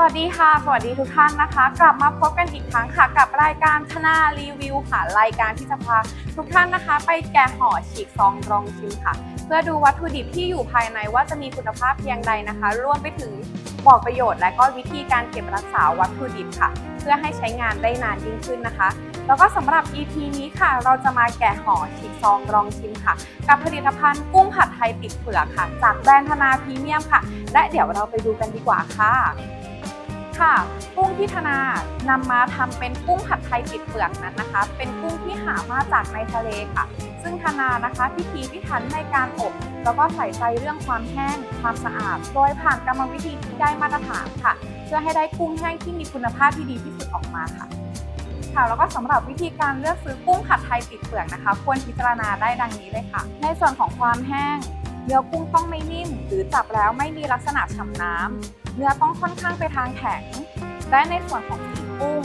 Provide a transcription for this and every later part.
สวัสดีค่ะ สวัสดีทุกท่านนะคะ กลับมาพบกันอีกครั้งค่ะ กับรายการคณารีวิวค่ะรายการที่จะพาทุกท่านนะคะ ไปแกะห่อฉีกซองรองชิมค่ะ เพื่อดูวัตถุดิบที่อยู่ภายในว่าจะมีคุณภาพเพียงใดนะคะรวมไปถึงบอกประโยชน์ และก็วิธีการเก็บรักษาวัตถุดิบค่ะ เพื่อให้ใช้งานได้นานยิ่งขึ้นนะคะ แล้วก็สำหรับ EP นี้ค่ะ เราจะมาแกะห่อฉีกซองรองชิมค่ะ กับผลิตภัณฑ์กุ้งผัดไทยติดเปลือกค่ะ จากแบรนด์ธนาพรีเมียมค่ะ และเดี๋ยวเราไปดูกันดีกว่าค่ะ ค่ะ กุ้งที่ธนานำมาทำเป็นกุ้งผัดไทยติดเปลือกนั้นนะคะ เป็นกุ้งที่หามาจากในทะเลค่ะ ซึ่งธนานะคะพิธีพิถันในการอบ แล้วก็ใส่ใจเรื่องความแห้ง ความสะอาด โดยผ่านกรรมวิธีที่ได้มาตรฐานค่ะ เพื่อให้ได้กุ้งแห้งที่มีคุณภาพที่ดีที่สุดออกมาค่ะค่ะแล้วก็สำหรับวิธีการเลือกซื้อกุ้งผัดไทยติดเปลือกนะคะ ควรพิจารณาได้ดังนี้เลยค่ะ ในส่วนของความแห้ง เนื้อกุ้งต้องไม่นิ่ม หรือจับแล้วไม่มีลักษณะฉ่ำน้ำ เนื้อต้องค่อนข้างไปทางแข็ง และในส่วนของสีกุ้ง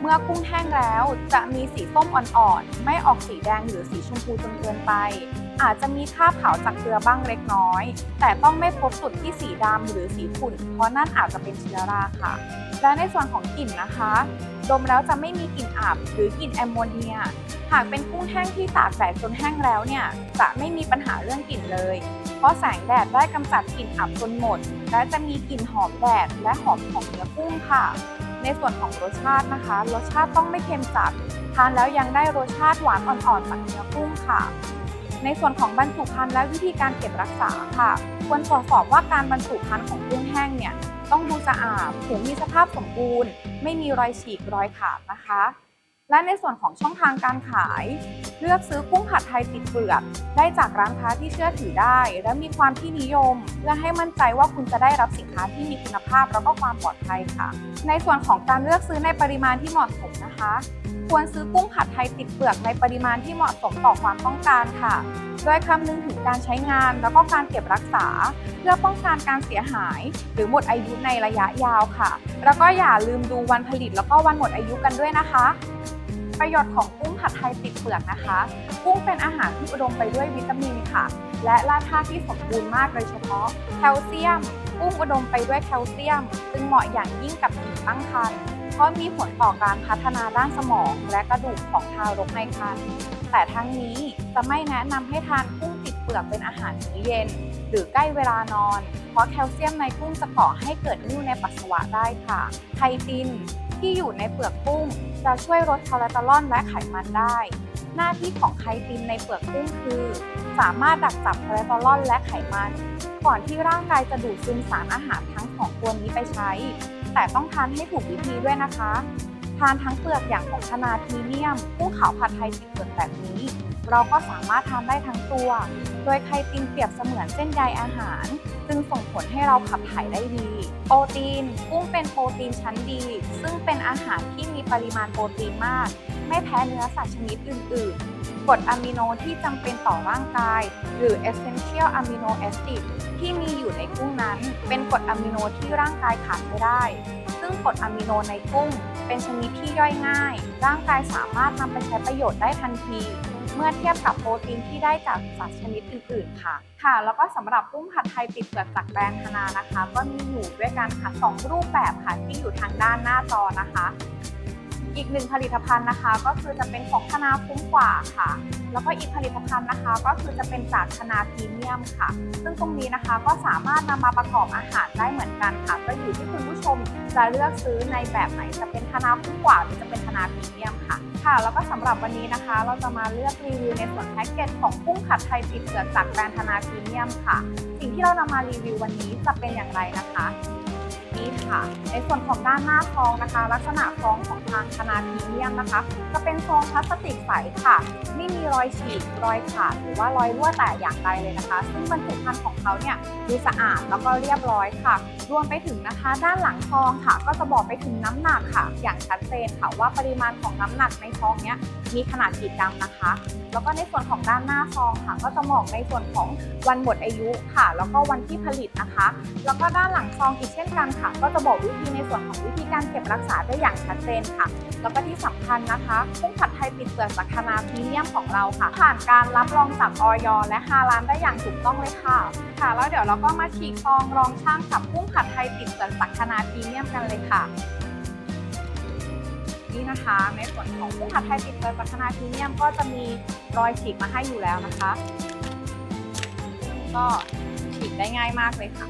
เมื่อกุ้งแห้งแล้วจะมีสีส้มอ่อนๆ ไม่ออกสีแดงหรือสีชมพูจนเกินไป อาจจะมีคราบขาวจากเกลือบ้างเล็กน้อย แต่ต้องไม่พบจุดที่สีดำหรือสีขุ่น เพราะนั่นอาจจะเป็นเชื้อราค่ะ และในส่วนของกลิ่นนะคะ ดมแล้วจะไม่มีกลิ่นอับหรือกลิ่นแอมโมเนีย หากเป็นกุ้งแห้งที่ตากแดดจนแห้งแล้วเนี่ย จะไม่มีปัญหาเรื่องกลิ่นเลย ราะแสงแดดได้กำจัดกลิ่นอับจนหมด และจะมีกลิ่นหอมแดดและหอมของเนื้อกุ้งค่ะ ในส่วนของรสชาตินะคะ รสชาติต้องไม่เค็มจัด ทานแล้วยังได้รสชาติหวานอ่อนๆจากเนื้อกุ้งค่ะ ในส่วนของบรรจุภัณฑ์และวิธีการเก็บรักษาค่ะ ควรตรวจสอบว่าการบรรจุภัณฑ์ของกุ้งแห้งเนี่ยต้องดูสะอาด ถุงมีสภาพสมบูรณ์ ไม่มีรอยฉีกรอยขาดนะคะ และในส่วนของช่องทางการขาย เลือกซื้อกุ้งผัดไทยติดเปลือก ได้จากร้านค้าที่เชื่อถือได้ และมีความที่นิยม เพื่อให้มั่นใจว่าคุณจะได้รับสินค้าที่มีคุณภาพแล้วก็ความปลอดภัยค่ะ ในส่วนของการเลือกซื้อในปริมาณที่เหมาะสมนะคะควรซื้อกุ้งผัดไทยติดเปลือกในปริมาณที่เหมาะสมต่อความต้องการค่ะ โดยคำนึงถึงการใช้งานแล้วก็การเก็บรักษา เพื่อป้องกันการเสียหาย หรือหมดอายุในระยะยาวค่ะ แล้วก็อย่าลืมดูวันผลิตแล้วก็วันหมดอายุกันด้วยนะคะ ประโยชน์ของกุ้งผัดไทยติดเปลือกนะคะ กุ้งเป็นอาหารที่อุดมไปด้วยวิตามินค่ะ และแร่ธาตุที่สมบูรณ์มากโดยเฉพาะ แคลเซียมกุ้งอุดมไปด้วยแคลเซียม จึงเหมาะอย่างยิ่งกับหญิงตั้งครรภ์เพราะมีผลต่อการพัฒนาด้านสมองและกระดูกของทารกในครรภ์แต่ทั้งนี้จะไม่แนะนำให้ทานกุ้งติดเปลือกเป็นอาหารมื้อเย็น หรือใกล้เวลานอน เพราะแคลเซียมในกุ้งจะก่อให้เกิดนิ่วในปัสสาวะได้ค่ะ ไคตินที่อยู่ในเปลือกกุ้ง จะช่วยลดคอเลสเตอรอลและไขมันได้ หน้าที่ของไคตินในเปลือกกุ้งคือ สามารถดักจับคอเลสเตอรอลและไขมัน ก่อนที่ร่างกายจะดูดซึมสารอาหารทั้งสองตัวนี้ไปใช้ แต่ต้องทานให้ถูกวิธีด้วยนะคะ ทานทั้งเปลือกอย่างของชนาพรีเมียมกุ้งขาวผัดไทยติดเปลือกแบบนี้ เราก็สามารถทานได้ทั้งตัว โดยไคตินเปรียบเสมือนเส้นใยอาหาร จึงส่งผลให้เราขับถ่ายได้ดี โปรตีน กุ้งเป็นโปรตีนชั้นดี ซึ่งเป็นอาหารที่มีปริมาณโปรตีนมาก ไม่แพ้เนื้อสัตว์ชนิดอื่น ๆ กรดอะมิโนที่จำเป็นต่อร่างกาย หรือ essential amino acid ที่มีอยู่ในกุ้งนั้น เป็นกรดอะมิโนที่ร่างกายขาดไม่ได้ ซึ่งกรดอะมิโนในกุ้ง เป็นชนิดที่ย่อยง่าย ร่างกายสามารถนำไปใช้ประโยชน์ได้ทันที เมื่อเทียบกับโปรตีนที่ได้จากสัตว์ชนิดอื่น ๆ ค่ะ ค่ะ แล้วก็สำหรับกุ้งผัดไทยติดเปลือกจากแบรนด์ธนานะคะ ก็มีอยู่ด้วยกันค่ะสองรูปแบบค่ะที่อยู่ทางด้านหน้าจอนะคะ อีกหนึ่งผลิตภัณฑ์นะคะ ก็คือจะเป็นของธนาคุ้มกว่าค่ะ แล้วก็อีกผลิตภัณฑ์นะคะ ก็คือจะเป็นจากธนาพรีเมียมค่ะ ซึ่งตรงนี้นะคะก็สามารถนำมาประกอบอาหารได้เหมือนกันค่ะ ก็อยู่ที่คุณผู้ชมจะเลือกซื้อในแบบไหนจะเป็นธนาคุ้มกว่าหรือจะเป็นธนาพรีเมียมค่ะค่ะแล้วก็สำหรับวันนี้นะคะ เราจะมาเลือกรีวิวในส่วนแพ็กเกจของกุ้งผัดไทยติดเปลือจากแบรนด์ธนาพรีเมียมค่ะ สิ่งที่เรานำมารีวิววันนี้จะเป็นอย่างไรนะคะ ค่ะ ในส่วนของด้านหน้าซองนะคะ ลักษณะซองของทางธนาพรีเมียมนะคะ จะเป็นซองพลาสติกใสค่ะ ไม่มีรอยฉีกรอยขาดหรือว่ารอยรั่วแตกอย่างใดเลยนะคะ ซึ่งบรรจุภัณฑ์ของเขาเนี่ยดูสะอาดแล้วก็เรียบร้อยค่ะ รวมไปถึงนะคะ ด้านหลังซองค่ะ ก็จะบอกไปถึงน้ำหนักค่ะ อย่างชัดเจนค่ะว่าปริมาณของน้ำหนักในซองเนี้ย มีขนาดกี่กรัมนะคะ แล้วก็ในส่วนของด้านหน้าซองค่ะ ก็จะบอกในส่วนของวันหมดอายุค่ะ แล้วก็วันที่ผลิตนะคะ แล้วก็ด้านหลังซองอีกเช่นกันค่ะ ก็จะบอกวิธีในส่วนของวิธีการเก็บรักษาได้อย่างชัดเจนค่ะ แล้วก็ที่สำคัญนะคะกุ้งผัดไทยติดเปลือกจากคณาพรีเมียมของเราค่ะ ผ่านการรับรองจากออยและฮาลานได้อย่างถูกต้องเลยค่ะ ค่ะ แล้วเดี๋ยวเราก็มาฉีกซองรองช่างกับกุ้งผัดไทยติดเปลือกจากคณาพรีเมียมกันเลยค่ะ นี่นะคะในส่วนของกุ้งผัดไทยติดเลือกจากคณาพรีเมียมก็จะมีรอยฉีกมาให้อยู่แล้วนะคะ ก็ฉีกได้ง่ายมากเลยค่ะ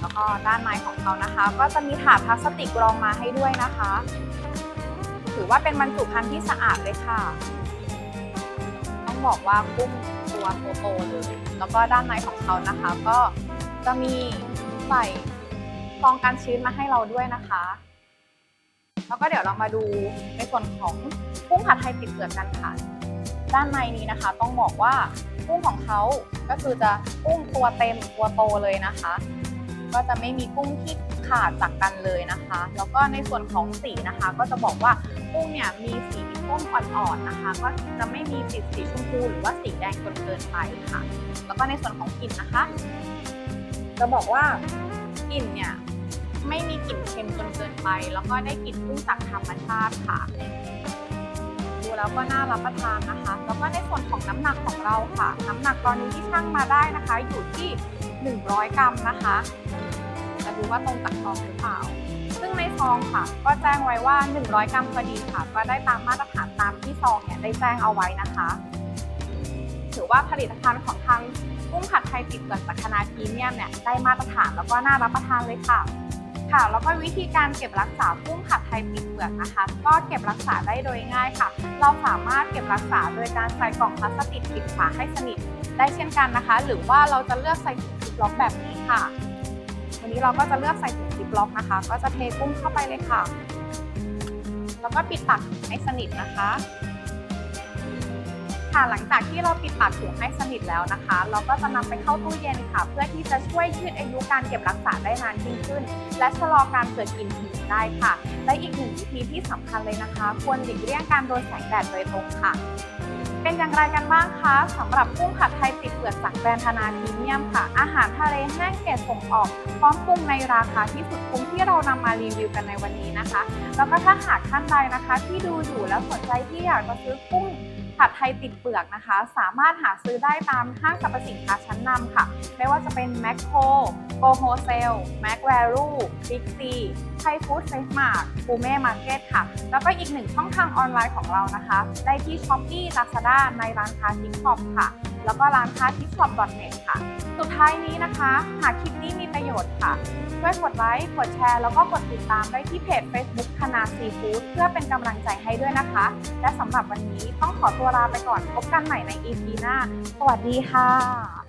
แล้วก็ด้านในของเขานะคะ ก็จะมีถาดพลาสติกรองมาให้ด้วยนะคะ ถือว่าเป็นบรรจุภัณฑ์ที่สะอาดเลยค่ะ ต้องบอกว่ากุ้งตัวโตๆเลยแล้วก็ด้านในของเขานะคะ ก็จะมีใส่ซองกันชื้นมาให้เราด้วยนะคะ แล้วก็เดี๋ยวเรามาดูในส่วนของกุ้งผัดไทยติดเปลือกกันค่ะ ด้านในนี้นะคะ ต้องบอกว่ากุ้งของเขาก็คือจะกุ้งตัวเต็มตัวโตเลยนะคะ ก็จะไม่มีกุ้งที่ขาดจากกันเลยนะคะ แล้วก็ในส่วนของสีนะคะ ก็จะบอกว่ากุ้งเนี่ยมีสีส้มอ่อนๆนะคะ ก็จะไม่มีติดสีชมพูหรือว่าสีแดงจนเกินไปค่ะ แล้วก็ในส่วนของกลิ่นนะคะ จะบอกว่ากลิ่นเนี่ยไม่มีกลิ่นเค็มจน ไป แล้วก็ได้กลิ่นกุ้งจากธรรมชาติค่ะ ดูแล้วก็น่ารับประทานนะคะ แล้วก็ในส่วนของน้ำหนักของเราค่ะ น้ำหนักตอนนี้ที่ชั่งมาได้นะคะ อยู่ที่ 100 กรัมนะคะจะดูว่าตรงจากซองหรือเปล่า ซึ่งในซองค่ะ ก็แจ้งไว้ว่า 100 กรัมพอดีค่ะ ก็ได้ตามมาตรฐานตามที่ซองเนี่ยได้แจ้งเอาไว้นะคะ ถือว่าผลิตภัณฑ์ของทางกุ้งผัดไทยติดเปลือจากคณะพรีเมียมเนี่ยได้มาตรฐานแล้วก็น่ารับประทานเลยค่ะ ค่ะ แล้วก็วิธีการเก็บรักษากุ้งผัดไทยติดเปลือกนะคะ ก็เก็บรักษาได้โดยง่ายค่ะ เราสามารถเก็บรักษาโดยการใส่กล่องพลาสติกปิดฝาให้สนิทได้เช่นกันนะคะ หรือว่าเราจะเลือกใส่ถุงซิปล็อกแบบนี้ค่ะ วันนี้เราก็จะเลือกใส่ถุงซิปล็อกนะคะ ก็จะเทกุ้งเข้าไปเลยค่ะ แล้วก็ปิดปากให้สนิทนะคะ ค่ะ หลังจากที่เราปิดปากถุงให้สนิทแล้วนะคะ เราก็จะนำไปเข้าตู้เย็นค่ะ เพื่อที่จะช่วยยืดอายุการเก็บรักษาได้นานยิ่งขึ้น และชะลอการเกิดกลิ่นหืนได้ค่ะ และอีกหนึ่งวิธีที่สำคัญเลยนะคะ ควรหลีกเลี่ยงการโดนแสงแดดโดยตรงค่ะเป็นอย่างไรกันบ้างคะสำหรับกุ้งผัดไทยติดเปลือกจากแบรนด์ธนาพรีเมียมค่ะ อาหารทะเลแห้งเกรดส่งออก พร้อมปรุงในราคาที่สุดคุ้มที่เรานำมารีวิวกันในวันนี้นะคะ แล้วก็ถ้าหากท่านใดนะคะ ที่ดูอยู่แล้วสนใจที่อยากจะซื้อกุ้ง ผัดไทยติดเปลือกนะคะ สามารถหาซื้อได้ตามห้างสรรพสินค้าชั้นนำค่ะ ไม่ว่าจะเป็นแมคโครโกโฮเซลแมคแวรูบิ๊กซีไทยฟู้ดเฟสมาร์ทฟูเม่มาร์เก็ตค่ะ แล้วก็อีกหนึ่งช่องทางออนไลน์ของเรานะคะ ได้ที่ช้อปปี้ลาซาด้าในร้านค้าทิกท็อปค่ะ แล้วก็ร้านค้าทิกช็อป .net ค่ะ สุดท้ายนี้นะคะ หากคลิปนี้มีประโยชน์ค่ะ ช่วยกดไลค์ กดแชร์ แล้วก็กดติดตามได้ที่เพจ Facebook คณาซีฟู้ดเพื่อเป็นกำลังใจให้ด้วยนะคะ และสำหรับวันนี้ต้องขอตัวลาไปก่อนพบกันใหม่ใน EP หน้า สวัสดีค่ะ